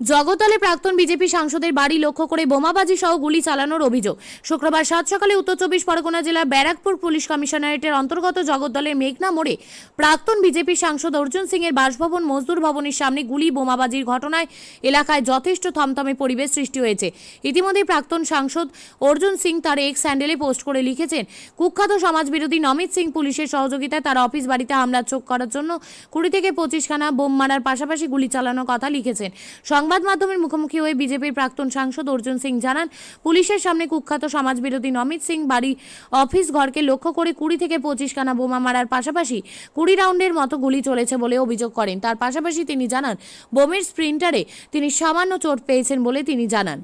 জগতলে প্রাক্তন বিজেপি সাংসদের বাড়ি লক্ষ্য করে বোমাবাজি সহ গুলি চালানোর অভিযোগ। শুক্রবার সাত সকালে উত্তর চব্বিশ পরগনা জেলার ব্যারাকপুর পুলিশ কমিশনারেটের অন্তর্গত জগদ্দলের মেঘনা মোড়ে প্রাক্তন বিজেপি সাংসদ অর্জুন সিং এর বাসভবন মজদুর ভবনের সামনে গুলি বোমাবাজির ঘটনায় এলাকায় যথেষ্ট থমথমে পরিবেশ সৃষ্টি হয়েছে। ইতিমধ্যে প্রাক্তন সাংসদ অর্জুন সিং তার এক্স স্যান্ডেলে পোস্ট করে লিখেছেন, কুখ্যাত সমাজবিরোধী নমিত সিং পুলিশের সহযোগিতায় তার অফিস বাড়িতে হামলা চোখ করার জন্য কুড়ি থেকে পঁচিশখানা বোম মারার পাশাপাশি গুলি চালানোর কথা লিখেছেন। সংবাদ মাধ্যমের মুখোমুখি হয়ে বিজেপির প্রাক্তন সাংসদ অর্জুন সিং জানান, পুলিশের সামনে কুখ্যাত সমাজবিরোধী নমিত সিং বাড়ি অফিস ঘরকে লক্ষ্য করে কুড়ি থেকে পঁচিশখানা বোমা মারার পাশাপাশি কুড়ি রাউন্ডের মতো গুলি চলেছে বলে অভিযোগ করেন। তার পাশাপাশি তিনি জানান, বোমের স্প্রিন্টারে তিনি সামান্য চোট পেয়েছেন বলে তিনি জানান।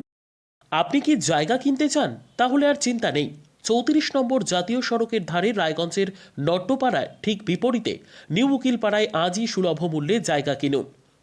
আপনি কি জায়গা কিনতে চান? তাহলে আর চিন্তা নেই। চৌত্রিশ নম্বর জাতীয় সড়কের ধারে রায়গঞ্জের নট্টপাড়ায় ঠিক বিপরীতে নিউ উকিলপাড়ায় আজই সুলভ মূল্যে জায়গা কিনুন।